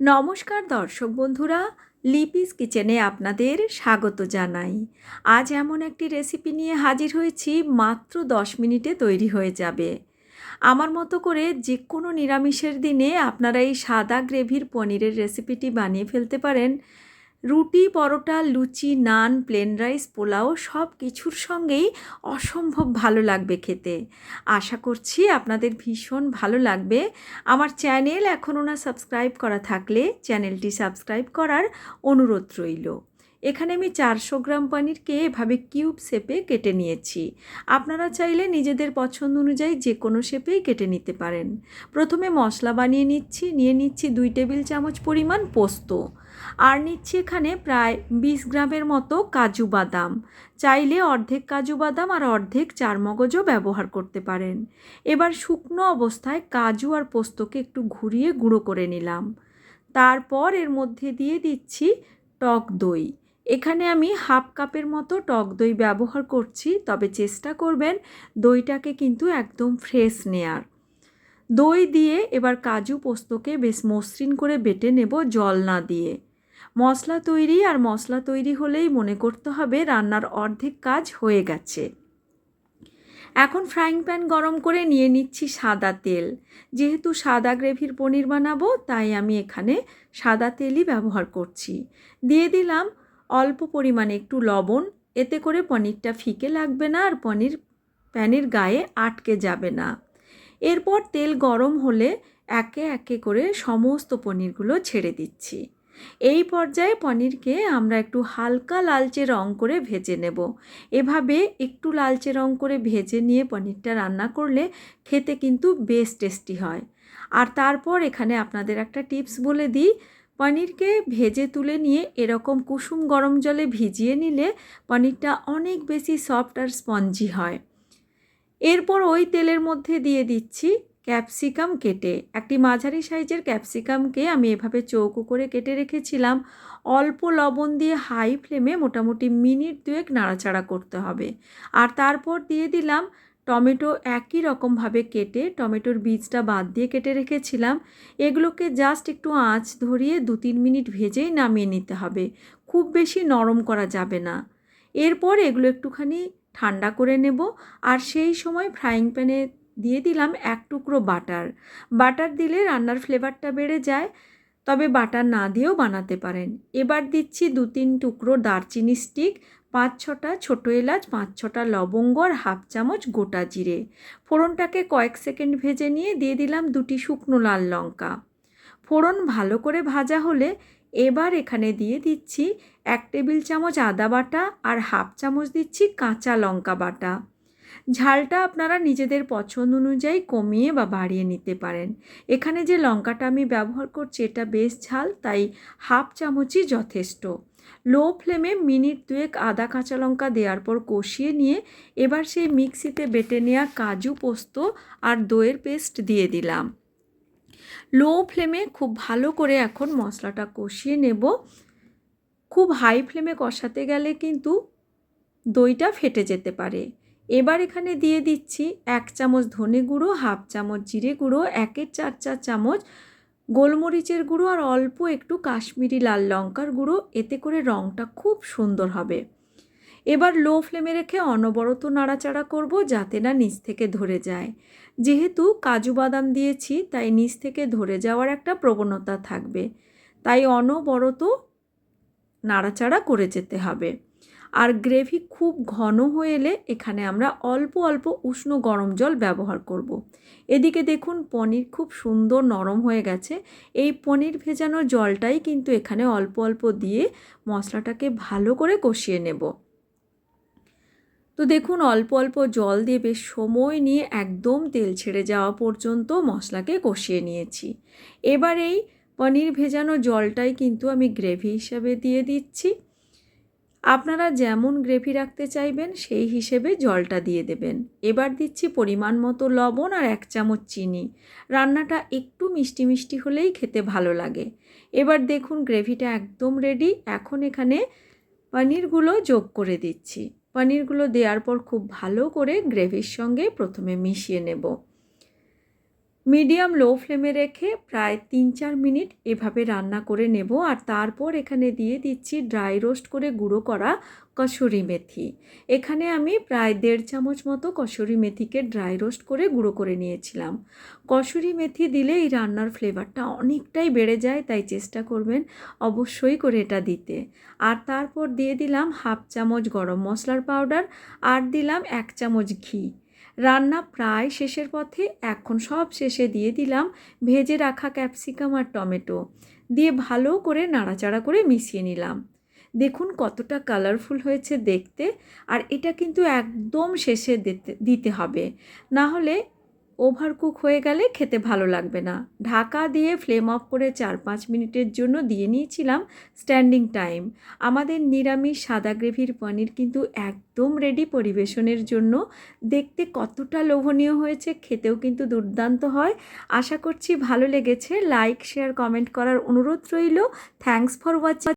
নমস্কার দর্শক বন্ধুরা, লিপিস কিচেনে আপনাদের স্বাগত জানাই। আজ এমন একটি রেসিপি নিয়ে হাজির হয়েছি, মাত্র দশ মিনিটে তৈরি হয়ে যাবে। আমার মতো করে যে কোনো নিরামিষের দিনে আপনারা এই সাদা গ্রেভির পনিরের রেসিপিটি বানিয়ে ফেলতে পারেন। রুটি, পরোটা, লুচি, নান প্লেন রাইস পোলাও সব কিছুর সঙ্গেই অসম্ভব ভালো লাগবে খেতে। আশা করছি আপনাদের ভীষণ ভালো লাগবে। আমার চ্যানেল এখনও না সাবস্ক্রাইব করা থাকলে চ্যানেলটি সাবস্ক্রাইব করার অনুরোধ রইল। এখানে আমি চারশো গ্রাম পনিরকে এভাবে কিউব শেপে কেটে নিয়েছি। আপনারা চাইলে নিজেদের পছন্দ অনুযায়ী যে কোনো শেপেই কেটে নিতে পারেন। প্রথমে মশলা বানিয়ে নিচ্ছি, নিয়ে নিচ্ছি দুই টেবিল চামচ পরিমাণ পোস্ত। আর নিচ্ছি এখানে প্রায় বিশ গ্রামের মতো কাজু বাদাম। চাইলে অর্ধেক কাজু বাদাম আর অর্ধেক চারমগজও ব্যবহার করতে পারেন। এবার শুকনো অবস্থায় কাজু আর পোস্তকে একটু ঘুরিয়ে গুঁড়ো করে নিলাম। তারপর এর মধ্যে দিয়ে দিচ্ছি টক দই। এখানে আমি হাফ কাপের মতো টক দই ব্যবহার করছি, তবে চেষ্টা করবেন দইটাকে কিন্তু একদম ফ্রেশ নেয়ার। দই দিয়ে এবার কাজু পোস্তকে বেশ মসৃণ করে বেটে নেব জল না দিয়ে। মশলা তৈরি আর মশলা তৈরি হলেই মনে করতে হবে রান্নার অর্ধেক কাজ হয়ে গেছে। এখন ফ্রাইং প্যান গরম করে নিয়ে নিচ্ছি সাদা তেল। যেহেতু সাদা গ্রেভির পনির বানাবো, তাই আমি এখানে সাদা তেলই ব্যবহার করছি। দিয়ে দিলাম অল্প পরিমাণে একটু লবণ, এতে করে পনিরটা ফিকে লাগবে না আর পনির প্যানের গায়ে আটকে যাবে না। এরপর তেল গরম হলে একে একে করে সমস্ত পনিরগুলো ছেড়ে দিচ্ছি। এই পর্যায়ে পনিরকে আমরা একটু হালকা লালচে রং করে ভেজে নেব। এভাবে একটু লালচে রং করে ভেজে নিয়ে পনিরটা রান্না করলে খেতে কিন্তু বেশ টেস্টি হয়। আর তারপর এখানে আপনাদের একটা টিপস বলে দিই পনিরকে ভেজে তুলে নিয়ে এরকম কুসুম গরম জলে ভিজিয়ে নিলে পনিরটা অনেক বেশি সফট আর স্পঞ্জি হয়। এরপর ওই তেলের মধ্যে দিয়ে দিচ্ছি ক্যাপসিকাম কেটে। একটি মাঝারি সাইজের ক্যাপসিকামকে আমি এভাবে চৌকো করে কেটে রেখেছিলাম। অল্প লবণ দিয়ে হাই ফ্লেমে মোটামুটি মিনিট দুয়েক নাড়াচাড়া করতে হবে। আর তারপর দিয়ে দিলাম টমেটো একই রকমভাবে কেটে টমেটোর বীজটা বাদ দিয়ে কেটে রেখেছিলাম। এগুলোকে জাস্ট একটু আঁচ ধরিয়ে দু তিন মিনিট ভেজেই নামিয়ে নিতে হবে। খুব বেশি নরম করা যাবে না। এরপর এগুলো একটুখানি ঠান্ডা করে নেব আর সেই সময় ফ্রাইং প্যানে দিয়ে দিলাম এক টুকরো বাটার। বাটার দিলে রান্নার ফ্লেভারটা বেড়ে যায়। তবে বাটার না দিয়েও বানাতে পারেন। এবার দিচ্ছি দু তিন টুকরো দারচিনি স্টিক পাঁচ ছটা ছোটো এলাচ পাঁচ ছটা লবঙ্গ আর হাফ চামচ গোটা জিরে। ফোড়নটাকে কয়েক সেকেন্ড ভেজে নিয়ে দিয়ে দিলাম দুটি শুকনো লাল লঙ্কা। ফোড়ন ভালো করে ভাজা হলে এবার এখানে দিয়ে দিচ্ছি এক টেবিল চামচ আদা বাটা আর হাফ চামচ দিচ্ছি কাঁচা লঙ্কা বাটা। ঝালটা আপনারা নিজেদের পছন্দ অনুযায়ী কমিয়ে বা বাড়িয়ে নিতে পারেন। এখানে যে লঙ্কাটা আমি ব্যবহার করছি, এটা বেশ ঝাল, তাই হাফ চামচই যথেষ্ট। লো ফ্লেমে মিনিট দুয়েক আদা কাঁচা লঙ্কা দেওয়ার পর কষিয়ে নিয়ে এবার সেই মিক্সিতে বেটে নেওয়া কাজু পোস্ত আর দইয়ের পেস্ট দিয়ে দিলাম। লো ফ্লেমে খুব ভালো করে এখন মশলাটা কষিয়ে নেব। খুব হাই ফ্লেমে কষাতে গেলে কিন্তু দইটা ফেটে যেতে পারে। এবার এখানে দিয়ে দিচ্ছি এক চামচ ধনে গুঁড়ো, হাফ চামচ জিরে গুঁড়ো, একের চার চার চামচ গোলমরিচের গুঁড়ো আর অল্প একটু কাশ্মীরি লাল লঙ্কার গুঁড়ো। এতে করে রঙটা খুব সুন্দর হবে। এবার লো ফ্লেমে রেখে অনবরত নাড়াচাড়া করব যাতে না নিচ থেকে ধরে যায়। যেহেতু কাজু বাদাম দিয়েছি, তাই নিচ থেকে ধরে যাওয়ার একটা প্রবণতা থাকবে। তাই অনবরত নাড়াচাড়া করে যেতে হবে। আর গ্রেভি খুব ঘন হয়ে এলে এখানে আমরা অল্প অল্প উষ্ণ গরম জল ব্যবহার করব। এদিকে দেখুন পনির খুব সুন্দর নরম হয়ে গেছে। এই পনির ভেজানো জলটাই কিন্তু এখানে অল্প অল্প দিয়ে মশলাটাকে ভালো করে কষিয়ে নেব। তো দেখুন অল্প অল্প জল দিয়ে বেশ সময় নিয়ে একদম তেল ছেড়ে যাওয়া পর্যন্ত মশলাকে কষিয়ে নিয়েছি। এবার এই পনির ভেজানো জলটাই কিন্তু আমি গ্রেভি হিসাবে দিয়ে দিচ্ছি। আপনারা যেমন গ্রেভি রাখতে চাইবেন, সেই হিসেবে জলটা দিয়ে দেবেন। এবার দিচ্ছি পরিমাণ মতো লবণ আর এক চামচ চিনি। রান্নাটা একটু মিষ্টি মিষ্টি হলেই খেতে ভালো লাগে। এবার দেখুন গ্রেভিটা একদম রেডি এখন এখানে পনিরগুলো যোগ করে দিচ্ছি। পনিরগুলো দেওয়ার পর খুব ভালো করে গ্রেভির সঙ্গে প্রথমে মিশিয়ে নেব। মিডিয়াম লো ফ্লেমে রেখে প্রায় তিন চার মিনিট এভাবে রান্না করে নেব। আর তারপর এখানে দিয়ে দিচ্ছি ড্রাই রোস্ট করে গুঁড়ো করা কসুরি মেথি। এখানে আমি প্রায় দেড় চামচ মতো কসুরি মেথিকে ড্রাই রোস্ট করে গুঁড়ো করে নিয়েছিলাম। কসুরি মেথি দিলে এই রান্নার ফ্লেভারটা অনেকটাই বেড়ে যায়, তাই চেষ্টা করবেন অবশ্যই করে এটা দিতে। আর তারপর দিয়ে দিলাম হাফ চামচ গরম মশলার পাউডার, আর দিলাম এক চামচ ঘি। রান্না প্রায় শেষের পথে, এখন সব শেষে দিয়ে দিলাম ভেজে রাখা ক্যাপসিকাম আর টমেটো। দিয়ে ভালো করে নাড়াচাড়া করে মিশিয়ে নিলাম। দেখুন কতটা কালারফুল হয়েছে দেখতে, আর এটা কিন্তু একদম শেষে দিতে দিতে হবে। না হলে ওভারকুক হয়ে গেলে খেতে ভালো লাগবে না। ঢাকা দিয়ে ফ্লেম অফ করে চার পাঁচ মিনিটের জন্য দিয়ে নিয়েছিলাম স্ট্যান্ডিং টাইম আমাদের নিরামিষ সাদা গ্রেভির পনির কিন্তু একদম রেডি পরিবেশনের জন্য। দেখতে কতটা লোভনীয় হয়েছে, খেতেও কিন্তু দুর্দান্ত হয়। আশা করছি ভালো লেগেছে। লাইক শেয়ার কমেন্ট করার অনুরোধ রইল। Thanks for watching